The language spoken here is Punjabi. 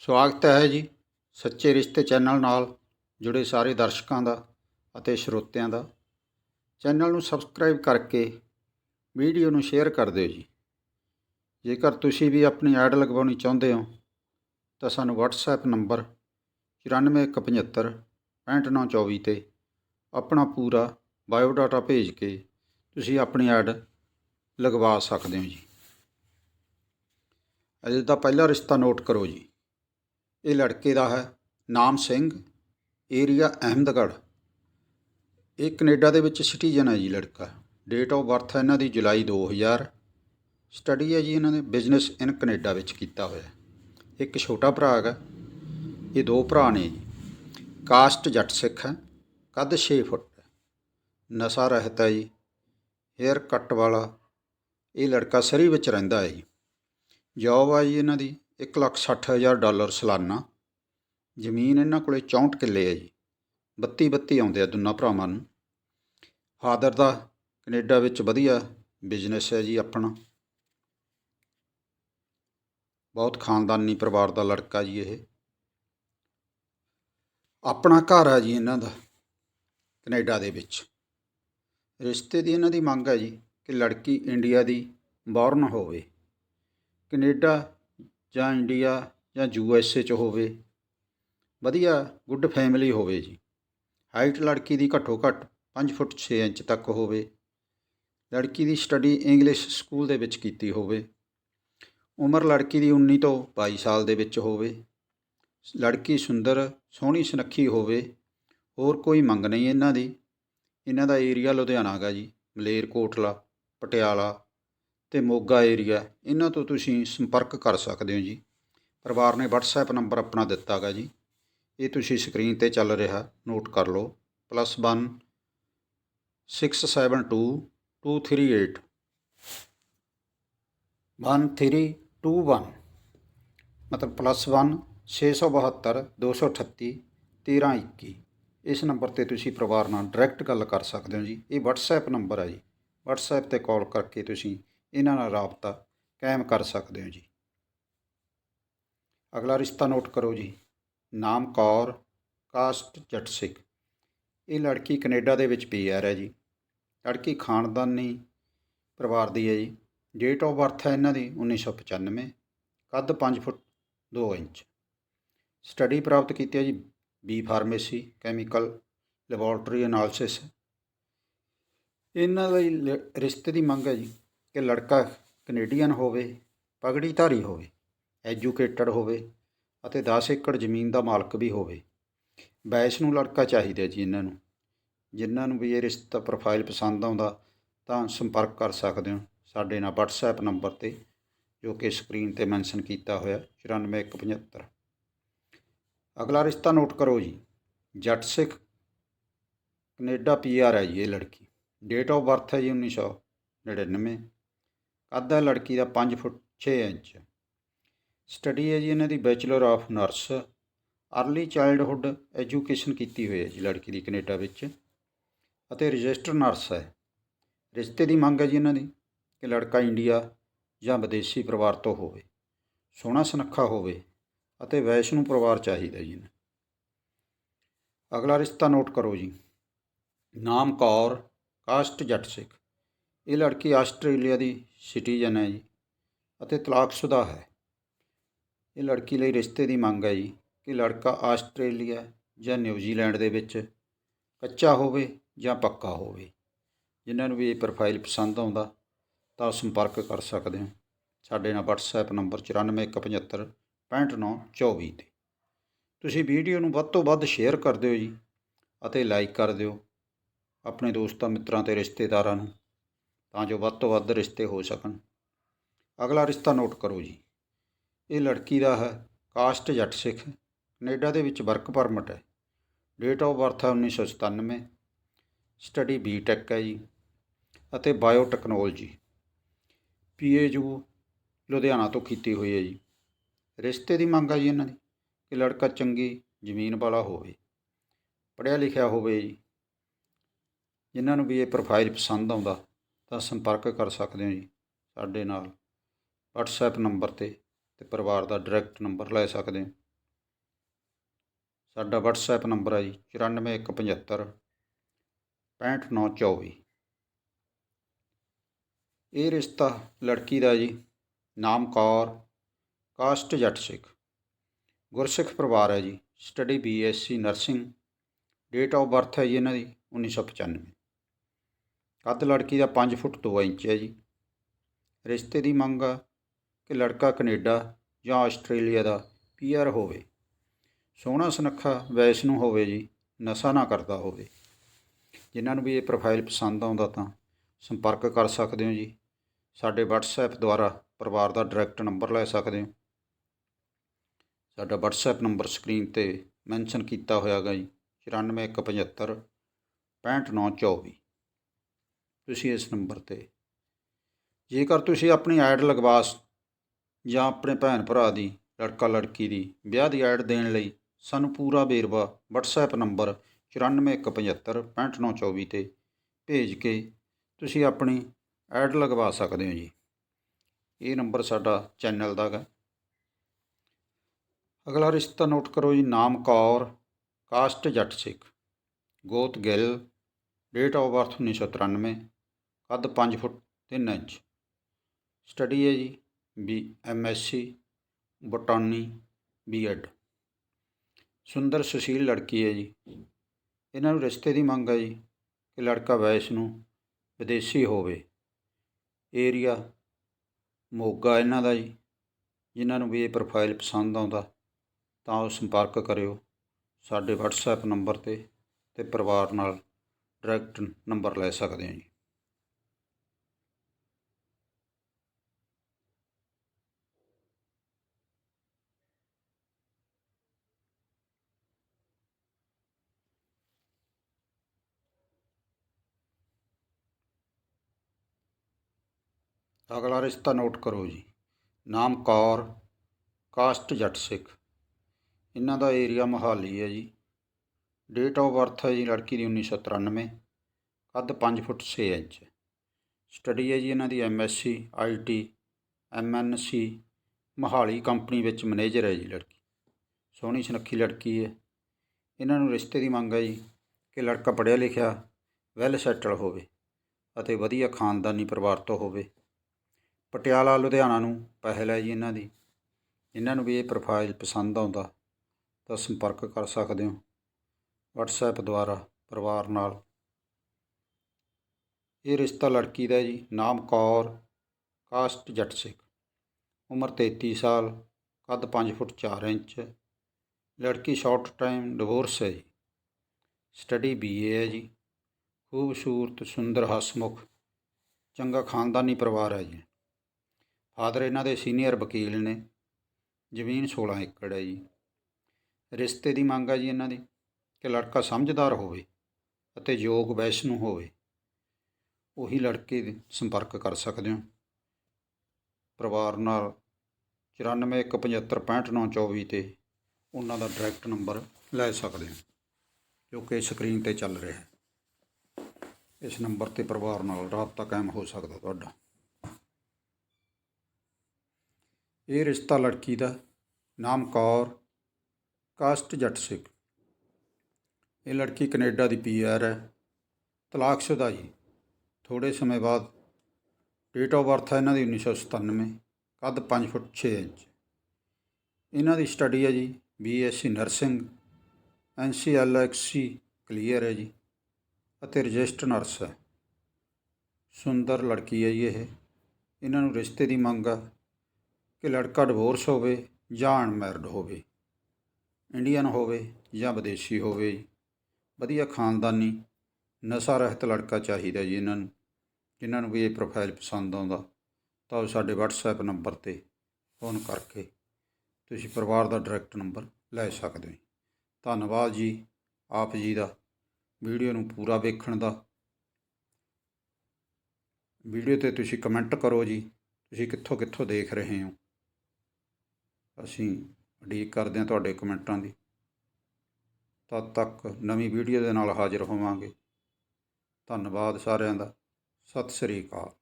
ਸਵਾਗਤ ਹੈ ਜੀ ਸੱਚੇ ਰਿਸ਼ਤੇ ਚੈਨਲ ਨਾਲ ਜੁੜੇ ਸਾਰੇ ਦਰਸ਼ਕਾਂ ਦਾ ਅਤੇ ਸਰੋਤਿਆਂ ਦਾ। ਚੈਨਲ ਨੂੰ ਸਬਸਕ੍ਰਾਈਬ ਕਰਕੇ ਵੀਡੀਓ ਨੂੰ ਸ਼ੇਅਰ ਕਰ ਦਿਓ ਜੀ। ਜੇਕਰ ਤੁਸੀਂ ਵੀ ਆਪਣੀ ਐਡ ਲਗਵਾਉਣੀ ਚਾਹੁੰਦੇ ਹੋ, ਤਾਂ ਸਾਨੂੰ WhatsApp ਨੰਬਰ 9475 65924 ਤੇ ਆਪਣਾ ਪੂਰਾ ਬਾਇਓਡਾਟਾ ਭੇਜ ਕੇ ਤੁਸੀਂ ਆਪਣੀ ਐਡ ਲਗਵਾ ਸਕਦੇ ਹੋ ਜੀ। ਅਜੇ ਦਾ ਪਹਿਲਾ ਰਿਸ਼ਤਾ ਨੋਟ ਕਰੋ ਜੀ। ਇਹ ਲੜਕੇ ਦਾ ਹੈ, ਨਾਮ ਸਿੰਘ ਏਰੀਆ ਅਹਿਮਦਗੜ੍ਹ। ਇਹ ਕੈਨੇਡਾ ਦੇ ਵਿੱਚ ਸਿਟੀਜ਼ਨ ਹੈ ਜੀ ਲੜਕਾ। ਡੇਟ ਆਫ ਬਰਥ ਹੈ ਇਹਨਾਂ ਦੀ ਜੁਲਾਈ 2000 ਸਟੱਡੀ ਹੈ ਜੀ ਇਹਨਾਂ ਨੇ ਬਿਜ਼ਨਸ ਇਨ ਕੈਨੇਡਾ ਵਿੱਚ ਕੀਤਾ ਹੋਇਆ ਇੱਕ ਛੋਟਾ ਭਰਾ ਹੈਗਾ, ਇਹ ਦੋ ਭਰਾ ਨੇ ਜੀ। ਕਾਸਟ ਜੱਟ ਸਿੱਖ ਹੈ, ਕੱਦ 6 ਫੁੱਟ ਨਸ਼ਾ ਰਹਿਤ ਹੈ ਜੀ ਹੇਅਰ ਕੱਟ ਵਾਲਾ। ਇਹ ਲੜਕਾ ਸਰੀ ਵਿੱਚ ਰਹਿੰਦਾ ਹੈ ਜੀ। ਜੌਬ ਆ ਜੀ ਇਹਨਾਂ ਦੀ। 160000 ਡਾਲਰ ਸਾਲਾਨਾ। ਜ਼ਮੀਨ ਇਹਨਾਂ ਕੋਲੇ 64 ਕਿੱਲੇ ਹੈ ਜੀ। 32 32 ਆਉਂਦੇ ਆ ਦੋਨਾਂ ਭਰਾਵਾਂ ਨੂੰ। ਫਾਦਰ ਦਾ ਕੈਨੇਡਾ ਵਿੱਚ ਵਧੀਆ ਬਿਜ਼ਨਸ ਹੈ ਜੀ ਆਪਣਾ। ਬਹੁਤ ਖਾਨਦਾਨੀ ਪਰਿਵਾਰ ਦਾ ਲੜਕਾ ਜੀ ਇਹ। ਆਪਣਾ ਘਰ ਆ ਜੀ ਇਹਨਾਂ ਦਾ, ਕੈਨੇਡਾ ਦੇ ਵਿੱਚ। ਰਿਸ਼ਤੇ ਦੀ ਇਹਨਾਂ ਦੀ ਮੰਗ ਹੈ ਜੀ ਕਿ ਲੜਕੀ ਇੰਡੀਆ ਦੀ ਬੌਰਨ ਹੋਵੇ। ਕੈਨੇਡਾ ਜਾਂ ਇੰਡੀਆ ਜਾਂ ਯੂ ਐਸ ਏ 'ਚ ਹੋਵੇ, ਵਧੀਆ ਗੁੱਡ ਫੈਮਿਲੀ ਹੋਵੇ ਜੀ। ਹਾਈਟ ਲੜਕੀ ਦੀ ਘੱਟੋ ਘੱਟ 5 ਫੁੱਟ 6 ਇੰਚ ਤੱਕ ਹੋਵੇ। ਲੜਕੀ ਦੀ ਸਟੱਡੀ ਇੰਗਲਿਸ਼ ਸਕੂਲ ਦੇ ਵਿੱਚ ਕੀਤੀ ਹੋਵੇ। ਉਮਰ ਲੜਕੀ ਦੀ 19 ਤੋਂ 22 ਸਾਲ ਦੇ ਵਿੱਚ ਹੋਵੇ। ਲੜਕੀ ਸੁੰਦਰ, ਸੋਹਣੀ, ਸੁਨੱਖੀ ਹੋਵੇ। ਹੋਰ ਕੋਈ ਮੰਗ ਨਹੀਂ ਇਹਨਾਂ ਦੀ। ਇਹਨਾਂ ਦਾ ਏਰੀਆ ਲੁਧਿਆਣਾ ਹੈਗਾ ਜੀ, ਮਲੇਰਕੋਟਲਾ, ਪਟਿਆਲਾ। ਅਤੇ ਮੋਗਾ ਏਰੀਆ, ਇਹਨਾਂ ਤੋਂ ਤੁਸੀਂ ਸੰਪਰਕ ਕਰ ਸਕਦੇ ਹੋ ਜੀ। ਪਰਿਵਾਰ ਨੇ ਵਟਸਐਪ ਨੰਬਰ ਆਪਣਾ ਦਿੱਤਾ ਗਾ ਜੀ। ਇਹ ਤੁਸੀਂ ਸਕਰੀਨ ਤੇ ਚੱਲ ਰਿਹਾ, ਨੋਟ ਕਰ ਲਓ। +1 672 238 1321 ਮਤਲਬ +1 672 238 1321 ਇਸ ਨੰਬਰ ਤੇ ਤੁਸੀਂ ਪਰਿਵਾਰ ਨਾਲ ਡਾਇਰੈਕਟ ਗੱਲ ਕਰ ਸਕਦੇ ਹੋ ਜੀ। ਇਹ WhatsApp ਨੰਬਰ ਹੈ ਜੀ। WhatsApp ਤੇ ਕਾਲ ਕਰਕੇ ਤੁਸੀਂ ਇਹਨਾਂ ਨਾਲ ਰਾਬਤਾ ਕਾਇਮ ਕਰ ਸਕਦੇ ਹੋ ਜੀ। ਅਗਲਾ ਰਿਸ਼ਤਾ ਨੋਟ ਕਰੋ ਜੀ। ਨਾਮ ਕੌਰ, ਕਾਸਟ ਜੱਟ ਸਿੱਖ। ਇਹ ਲੜਕੀ ਕੈਨੇਡਾ ਦੇ ਵਿੱਚ ਪੀਆਰ ਹੈ ਜੀ। ਲੜਕੀ ਖਾਨਦਾਨੀ ਪਰਿਵਾਰ ਦੀ ਹੈ ਜੀ। ਡੇਟ ਆਫ ਬਰਥ ਹੈ ਇਹਨਾਂ ਦੀ 1995 ਕੱਦ 5 ਫੁੱਟ 2 ਇੰਚ। ਸਟੱਡੀ ਪ੍ਰਾਪਤ ਕੀਤੀ ਹੈ ਜੀ B pharmacy chemical laboratory analysis ਇਹਨਾਂ ਲਈ ਲ- ਰਿਸ਼ਤੇ ਦੀ ਮੰਗ ਹੈ ਜੀ। ਕਿ ਲੜਕਾ ਕੈਨੇਡੀਅਨ ਹੋਵੇ, ਪਗੜੀਧਾਰੀ ਹੋਵੇ, ਐਜੂਕੇਟਡ ਹੋਵੇ ਅਤੇ 10 ਏਕੜ ਜ਼ਮੀਨ ਦਾ ਮਾਲਕ ਵੀ ਹੋਵੇ। ਬੈਸ ਨੂੰ ਲੜਕਾ ਚਾਹੀਦਾ ਜੀ ਇਹਨਾਂ ਨੂੰ। ਜਿਨ੍ਹਾਂ ਨੂੰ ਵੀ ਇਹ ਰਿਸ਼ਤਾ ਪ੍ਰੋਫਾਈਲ ਪਸੰਦ ਆਉਂਦਾ, ਤਾਂ ਸੰਪਰਕ ਕਰ ਸਕਦੇ ਹੋ। ਸਾਡੇ ਨਾਲ WhatsApp ਨੰਬਰ ਤੇ, ਜੋ ਕਿ ਸਕਰੀਨ ਤੇ ਮੈਂਸ਼ਨ ਕੀਤਾ ਹੋਇਆ 94175 ਅਗਲਾ ਰਿਸ਼ਤਾ ਨੋਟ ਕਰੋ ਜੀ। ਜੱਟ ਸਿੱਖ, ਕੈਨੇਡਾ ਪੀਆਰ ਹੈ ਜੀ ਇਹ ਲੜਕੀ। ਡੇਟ ਆਫ ਬਰਥ ਹੈ ਜੀ 1999 ਕੱਦ ਹੈ ਲੜਕੀ ਦਾ 5 ਫੁੱਟ 6 ਇੰਚ। ਸਟੱਡੀ ਹੈ ਜੀ ਇਹਨਾਂ ਦੀ bachelor of nurse early childhood education ਕੀਤੀ ਹੋਈ ਹੈ ਜੀ ਲੜਕੀ ਦੀ ਕੈਨੇਡਾ ਵਿੱਚ। ਅਤੇ ਰਜਿਸਟਰ ਨਰਸ ਹੈ। ਰਿਸ਼ਤੇ ਦੀ ਮੰਗ ਹੈ ਜੀ ਇਹਨਾਂ ਦੀ ਕਿ ਲੜਕਾ ਇੰਡੀਆ ਜਾਂ ਵਿਦੇਸ਼ੀ ਪਰਿਵਾਰ ਤੋਂ ਹੋਵੇ। ਸੋਹਣਾ ਸੁਨੱਖਾ ਹੋਵੇ ਅਤੇ ਵੈਸ਼ਨੂੰ ਪਰਿਵਾਰ ਚਾਹੀਦਾ ਜੀ ਅਗਲਾ ਰਿਸ਼ਤਾ ਨੋਟ ਕਰੋ ਜੀ। ਨਾਮ ਕੌਰ, ਕਾਸਟ ਜੱਟ ਸਿੱਖ। ਇਹ ਲੜਕੀ ਆਸਟ੍ਰੇਲੀਆ ਦੀ ਸਿਟੀਜ਼ਨ ਹੈ ਜੀ ਅਤੇ ਤਲਾਕਸ਼ੁਦਾ ਹੈ। ਇਹ ਲੜਕੀ ਲਈ ਰਿਸ਼ਤੇ ਦੀ ਮੰਗ ਹੈ ਜੀ ਕਿ ਲੜਕਾ ਆਸਟ੍ਰੇਲੀਆ ਜਾਂ ਨਿਊਜ਼ੀਲੈਂਡ ਦੇ ਵਿੱਚ ਕੱਚਾ ਹੋਵੇ ਜਾਂ ਪੱਕਾ ਹੋਵੇ। ਜਿਨ੍ਹਾਂ ਨੂੰ ਵੀ ਇਹ ਪ੍ਰੋਫਾਈਲ ਪਸੰਦ ਆਉਂਦਾ ਤਾਂ ਸੰਪਰਕ ਕਰ ਸਕਦੇ ਹੋ। ਸਾਡੇ ਨਾਲ WhatsApp ਨੰਬਰ 9475 65924 ਤੇ। ਤੁਸੀਂ ਵੀਡੀਓ ਨੂੰ ਵੱਧ ਤੋਂ ਵੱਧ ਸ਼ੇਅਰ ਕਰ ਦਿਓ ਜੀ ਅਤੇ ਲਾਈਕ ਕਰ ਦਿਓ। ਆਪਣੇ ਦੋਸਤਾਂ ਮਿੱਤਰਾਂ ਤੇ ਰਿਸ਼ਤੇਦਾਰਾਂ ਨੂੰ ਤਾਂ ਜੋ ਵੱਧ ਤੋਂ ਵੱਧ ਰਿਸ਼ਤੇ ਹੋ ਸਕਣ। ਅਗਲਾ ਰਿਸ਼ਤਾ ਨੋਟ ਕਰੋ ਜੀ। ਇਹ ਲੜਕੀ ਦਾ ਹੈ, ਕਾਸਟ ਜੱਟ ਸਿੱਖ। ਕੈਨੇਡਾ ਦੇ ਵਿੱਚ ਵਰਕ ਪਰਮਿਟ ਹੈ। ਡੇਟ ਆਫ ਬਰਥ ਹੈ 1997 ਸਟੱਡੀ ਬੀਟੈਕ ਹੈ ਜੀ। ਅਤੇ ਬਾਇਓਟੈਕਨੋਲੋਜੀ ਪੀਏਯੂ ਲੁਧਿਆਣਾ ਤੋਂ ਕੀਤੀ ਹੋਈ ਹੈ ਜੀ। ਰਿਸ਼ਤੇ ਦੀ ਮੰਗ ਆ ਜੀ ਇਹਨਾਂ ਦੀ ਕਿ ਲੜਕਾ ਚੰਗੀ ਜ਼ਮੀਨ ਵਾਲਾ ਹੋਵੇ। ਪੜ੍ਹਿਆ ਲਿਖਿਆ ਹੋਵੇ ਜੀ। ਜਿਨ੍ਹਾਂ ਨੂੰ ਵੀ ਇਹ ਪ੍ਰੋਫਾਈਲ ਪਸੰਦ ਆਉਂਦਾ। ਤਾਂ ਸੰਪਰਕ ਕਰ ਸਕਦੇ ਹੋ ਜੀ ਸਾਡੇ ਨਾਲ। WhatsApp ਨੰਬਰ ਤੇ ਤੇ ਪਰਿਵਾਰ ਦਾ ਡਾਇਰੈਕਟ ਨੰਬਰ ਲੈ ਸਕਦੇ ਹੋ। ਸਾਡਾ WhatsApp ਨੰਬਰ ਹੈ ਜੀ 94175 65924 ਇਹ ਰਿਸ਼ਤਾ ਲੜਕੀ ਦਾ ਜੀ, ਨਾਮ ਕੌਰ, ਕਾਸਟ ਜੱਟ ਸਿੱਖ। ਗੁਰਸਿੱਖ ਪਰਿਵਾਰ ਹੈ ਜੀ study BSc nursing date of birth ਹੈ ਜੀ ਇਹਨਾਂ ਦੀ 1995 ਕੱਦ ਲੜਕੀ ਦਾ 5 ਫੁੱਟ 2 ਇੰਚ ਹੈ ਜੀ। ਰਿਸ਼ਤੇ ਦੀ ਮੰਗ ਆ ਕਿ ਲੜਕਾ ਕੈਨੇਡਾ ਜਾਂ ਆਸਟ੍ਰੇਲੀਆ ਦਾ ਪੀਆਰ ਹੋਵੇ। ਸੋਹਣਾ ਸੁਨੱਖਾ ਵੈਸ ਨੂੰ ਹੋਵੇ ਜੀ, ਨਸ਼ਾ ਨਾ ਕਰਦਾ ਹੋਵੇ। ਜਿਨ੍ਹਾਂ ਨੂੰ ਵੀ ਇਹ ਪ੍ਰੋਫਾਈਲ ਪਸੰਦ ਆਉਂਦਾ ਤਾਂ ਸੰਪਰਕ ਕਰ ਸਕਦੇ ਹੋ ਜੀ। ਸਾਡੇ WhatsApp ਦੁਆਰਾ ਪਰਿਵਾਰ ਦਾ ਡਾਇਰੈਕਟ ਨੰਬਰ ਲੈ ਸਕਦੇ ਹੋ। ਸਾਡਾ WhatsApp ਨੰਬਰ ਸਕਰੀਨ ਤੇ ਮੈਂਸ਼ਨ ਕੀਤਾ ਹੋਇਆਗਾ ਜੀ 94175 65924 ਤੁਸੀਂ ਇਸ ਨੰਬਰ ਤੇ। ਜੇਕਰ ਤੁਸੀਂ ਆਪਣੀ ਐਡ ਲਗਵਾ ਜਾਂ ਆਪਣੇ ਭੈਣ ਭਰਾ ਦੀ, ਲੜਕਾ ਲੜਕੀ ਦੀ ਵਿਆਹ ਦੀ ਐਡ ਦੇਣ ਲਈ ਸਾਨੂੰ ਪੂਰਾ ਵੇਰਵਾ WhatsApp ਨੰਬਰ 94175 65924 ਤੇ ਭੇਜ ਕੇ ਤੁਸੀਂ ਆਪਣੀ ਐਡ ਲਗਵਾ ਸਕਦੇ ਹੋ ਜੀ। ਇਹ ਨੰਬਰ ਸਾਡਾ ਚੈਨਲ ਦਾ ਹੈ ਅਗਲਾ ਰਿਸ਼ਤਾ ਨੋਟ ਕਰੋ ਜੀ, ਨਾਮ ਕੌਰ, ਕਾਸਟ ਜੱਟ ਸਿੱਖ, ਗੋਤ ਗਿੱਲ, ਡੇਟ ਆਫ ਬਰਥ 1993 ਕੱਦ 5 ਫੁੱਟ 3 ਇੰਚ। ਸਟੱਡੀ ਹੈ ਜੀ ਬੀ ਐਮਐਸਸੀ ਬੋਟਾਨੀ ਬੀਐਡ ਸੁੰਦਰ ਸੁਸ਼ੀਲ ਲੜਕੀ ਹੈ ਜੀ। ਇਹਨਾਂ ਨੂੰ ਰਿਸ਼ਤੇ ਦੀ ਮੰਗ ਹੈ ਜੀ ਕਿ ਲੜਕਾ ਵੈਸ ਨੂੰ ਵਿਦੇਸ਼ੀ ਹੋਵੇ। ਏਰੀਆ ਮੋਗਾ ਇਹਨਾਂ ਦਾ ਜੀ। ਜਿਨ੍ਹਾਂ ਨੂੰ ਵੀ ਇਹ ਪ੍ਰੋਫਾਈਲ ਪਸੰਦ ਆਉਂਦਾ, ਤਾਂ ਉਹ ਸੰਪਰਕ ਕਰਿਓ ਸਾਡੇ WhatsApp ਨੰਬਰ ਤੇ ਤੇ ਪਰਿਵਾਰ ਨਾਲ ਡਾਇਰੈਕਟ ਨੰਬਰ ਲੈ ਸਕਦੇ ਹੋ ਜੀ। ਅਗਲਾ ਰਿਸ਼ਤਾ ਨੋਟ ਕਰੋ ਜੀ। ਨਾਮ ਕੌਰ, ਕਾਸਟ ਜੱਟ ਸਿੱਖ। ਇਹਨਾਂ ਦਾ ਏਰੀਆ ਮੋਹਾਲੀ ਹੈ ਜੀ। ਡੇਟ ਆਫ ਬਰਥ ਹੈ ਜੀ ਲੜਕੀ ਦੀ 1993 ਕੱਦ 5 ਫੁੱਟ 6 ਇੰਚ। ਸਟੱਡੀ ਹੈ ਜੀ ਇਹਨਾਂ ਦੀ MSc IT MNC Mohali company ਵਿੱਚ ਮੈਨੇਜਰ ਹੈ ਜੀ ਲੜਕੀ। ਸੋਹਣੀ ਸੁਨੱਖੀ ਲੜਕੀ ਹੈ। ਇਹਨਾਂ ਨੂੰ ਰਿਸ਼ਤੇ ਦੀ ਮੰਗ ਹੈ ਜੀ ਕਿ ਲੜਕਾ ਪੜ੍ਹਿਆ ਲਿਖਿਆ ਵੈਲ ਸੈਟਲ ਹੋਵੇ ਅਤੇ ਵਧੀਆ ਖਾਨਦਾਨੀ ਪਰਿਵਾਰ ਤੋਂ ਹੋਵੇ। ਪਟਿਆਲਾ, ਲੁਧਿਆਣਾ ਨੂੰ ਪਹਿਲ ਹੈ ਜੀ ਇਹਨਾਂ ਦੀ। ਇਹਨਾਂ ਨੂੰ ਵੀ ਇਹ ਪ੍ਰੋਫਾਈਲ ਪਸੰਦ ਆਉਂਦਾ ਤਾਂ ਸੰਪਰਕ ਕਰ ਸਕਦੇ ਹੋ WhatsApp ਦੁਆਰਾ ਪਰਿਵਾਰ ਨਾਲ। ਇਹ ਰਿਸ਼ਤਾ ਲੜਕੀ ਦਾ ਜੀ, ਨਾਮ ਕੌਰ, ਕਾਸਟ ਜੱਟ ਸਿੱਖ। ਉਮਰ 33 ਸਾਲ, ਕੱਦ 5 ਫੁੱਟ 4 ਇੰਚ। ਲੜਕੀ ਸ਼ਾਰਟ ਟਾਈਮ ਡਿਵੋਰਸ ਹੈ ਜੀ। ਸਟੱਡੀ ਬੀਏ ਹੈ ਜੀ। ਖੂਬਸੂਰਤ, ਸੁੰਦਰ, ਹਸਮੁਖ, ਚੰਗਾ ਖਾਨਦਾਨੀ ਪਰਿਵਾਰ ਹੈ ਜੀ। ਫਾਦਰ ਇਹਨਾਂ ਦੇ ਸੀਨੀਅਰ ਵਕੀਲ ਨੇ। ਜ਼ਮੀਨ 16 ਏਕੜ ਹੈ ਜੀ। ਰਿਸ਼ਤੇ ਦੀ ਮੰਗ ਹੈ ਜੀ ਇਹਨਾਂ ਦੀ ਕਿ ਲੜਕਾ ਸਮਝਦਾਰ ਹੋਵੇ ਅਤੇ ਯੋਗ ਵੈਸ਼ ਨੂੰ ਹੋਵੇ। ਉਹੀ ਲੜਕੇ ਸੰਪਰਕ ਕਰ ਸਕਦੇ ਹੋ। ਪਰਿਵਾਰ ਨਾਲ 9417565924 ਤੇ ਉਹਨਾਂ ਦਾ ਡਾਇਰੈਕਟ ਨੰਬਰ ਲੈ ਸਕਦੇ ਹੋ, ਜੋ ਕਿ ਸਕਰੀਨ ਤੇ ਚੱਲ ਰਿਹਾ ਹੈ। ਇਸ ਨੰਬਰ ਤੇ ਪਰਿਵਾਰ ਨਾਲ ਰਾਬਤਾ ਕਾਇਮ ਹੋ ਸਕਦਾ ਤੁਹਾਡਾ। ਇਹ ਰਿਸ਼ਤਾ ਲੜਕੀ ਦਾ, ਨਾਮ ਕੌਰ, ਕਾਸਟ ਜੱਟ ਸਿੱਖ। ਇਹ ਲੜਕੀ ਕੈਨੇਡਾ ਦੀ ਪੀਆਰ ਹੈ ਤਲਾਕਸ਼ੁਦਾ ਜੀ ਥੋੜੇ ਸਮੇਂ ਬਾਅਦ ਡੇਟ ਆਫ ਬਰਥ ਹੈ ਇਹਨਾਂ ਦੀ 1997 ਕੱਦ 5 ਫੁੱਟ 6 ਇੰਚ। ਇਹਨਾਂ ਦੀ ਸਟੱਡੀ ਹੈ ਜੀ ਬੀਐਸਸੀ ਨਰਸਿੰਗ ਐਨਸੀਐਲਐਕਸੀ ਕਲੀਅਰ ਹੈ ਜੀ ਅਤੇ ਰਜਿਸਟਰ ਨਰਸ ਹੈ। ਸੁੰਦਰ ਲੜਕੀ ਹੈ ਜੀ ਇਹ। ਇਹਨਾਂ ਨੂੰ ਰਿਸ਼ਤੇ ਦੀ ਮੰਗ ਆ ਕਿ ਲੜਕਾ ਡਿਵੋਰਸ ਹੋਵੇ ਜਾਂ ਅਨਮੈਰਿਡ ਹੋਵੇ, ਇੰਡੀਅਨ ਹੋਵੇ ਜਾਂ ਵਿਦੇਸ਼ੀ ਹੋਵੇ ਵਧੀਆ ਖਾਨਦਾਨੀ, ਨਸ਼ਾ ਰਹਿਤ ਲੜਕਾ ਚਾਹੀਦਾ ਜੀ ਇਹਨਾਂ ਨੂੰ, ਜਿਨ੍ਹਾਂ ਨੂੰ ਵੀ ਇਹ ਪ੍ਰੋਫਾਈਲ ਪਸੰਦ ਆਉਂਦਾ, ਤਾਂ ਉਹ ਸਾਡੇ WhatsApp ਨੰਬਰ ਤੇ ਫੋਨ ਕਰਕੇ ਤੁਸੀਂ ਪਰਿਵਾਰ ਦਾ ਡਾਇਰੈਕਟ ਨੰਬਰ ਲੈ ਸਕਦੇ ਹੋ ਧੰਨਵਾਦ ਜੀ ਆਪ ਜੀ ਦਾ, ਵੀਡੀਓ ਨੂੰ ਪੂਰਾ ਵੇਖਣ ਦਾ। ਵੀਡੀਓ ਤੇ ਤੁਸੀਂ ਕਮੈਂਟ ਕਰੋ ਜੀ, ਤੁਸੀਂ ਕਿੱਥੋਂ ਕਿੱਥੋਂ ਦੇਖ ਰਹੇ ਹੋ। ਅਸੀਂ ਉਡੀਕ ਕਰਦੇ ਹਾਂ ਤੁਹਾਡੇ ਕਮੈਂਟਾਂ ਦੀ। ਤਦ ਤੱਕ ਨਵੀਂ ਵੀਡੀਓ ਦੇ ਨਾਲ ਹਾਜ਼ਰ ਹੋਵਾਂਗੇ। ਧੰਨਵਾਦ ਸਾਰਿਆਂ ਦਾ। ਸਤਿ ਸ੍ਰੀ ਅਕਾਲ।